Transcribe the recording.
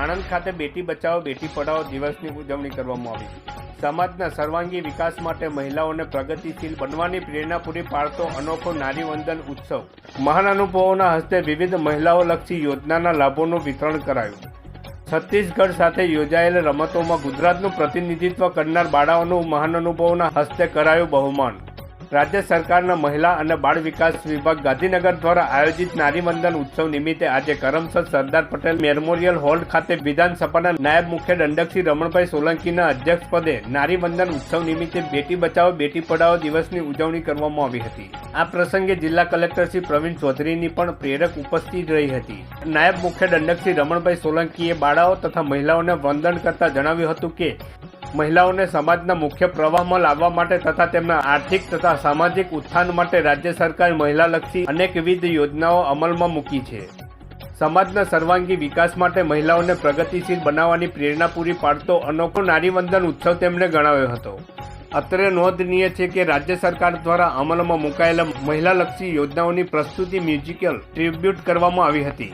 આણંદ ખાતે બેટી બચાવો, બેટી પઢાઓ દિવસની ઉજવણી કરવામાં આવી સમાજના સર્વાંગી વિકાસ માટે મહિલાઓને પ્રગતિશીલ બનવાની પ્રેરણા પૂરી પાડતો અનોખો નારી વંદન ઉત્સવ મહાનુભાવોના હસ્તે વિવિધ મહિલાઓલક્ષી યોજનાના લાભોનું વિતરણ કરાયું. છત્તીસગઢ સાથે યોજાયેલ રમતોમાં ગુજરાતનું પ્રતિનિધિત્વ કરનાર બાળાઓનું મહાનુભાવોના હસ્તે કરાયું બહુમાન. રાજ્ય સરકારના મહિલા અને બાળ વિકાસ વિભાગ ગાંધીનગર દ્વારા આયોજિત નારી વંદન ઉત્સવ નિમિત્તે આજે કરમસદ સરદાર પટેલ મેમોરિયલ હોલ ખાતે વિધાનસભાના નાયબ મુખ્ય દંડકશ્રી રમણભાઈ સોલંકીના અધ્યક્ષપદે નારી વંદન ઉત્સવ નિમિત્તે બેટી બચાવો, બેટી પઢાઓ દિવસની ઉજવણી કરવામાં આવી હતી. આ પ્રસંગે જિલ્લા કલેક્ટર શ્રી પ્રવીણ ચૌધરીની પણ પ્રેરક ઉપસ્થિત રહી હતી. નાયબ મુખ્ય દંડકશ્રી રમણભાઈ સોલંકીએ બાળાઓ તથા મહિલાઓને વંદન કરતા જણાવ્યું હતું કે મહિલાઓને સમાજના મુખ્ય પ્રવાહમાં લાવવા માટે તથા તેમના આર્થિક તથા સામાજિક ઉત્થાન માટે રાજ્ય સરકાર મહિલાલક્ષી અનેકવિધ યોજનાઓ અમલમાં મૂકી છે. સમાજના સર્વાંગી વિકાસ માટે મહિલાઓને પ્રગતિશીલ બનાવવાની પ્રેરણા પૂરી પાડતો અનોખો નારીવંદન ઉત્સવ તેમણે ગણાવ્યો હતો. અત્રે નોંધનીય છે કે રાજ્ય સરકાર દ્વારા અમલમાં મુકાયેલા મહિલાલક્ષી યોજનાઓની પ્રસ્તુતિ મ્યુઝિકલ ટ્રિબ્યુટ કરવામાં આવી હતી.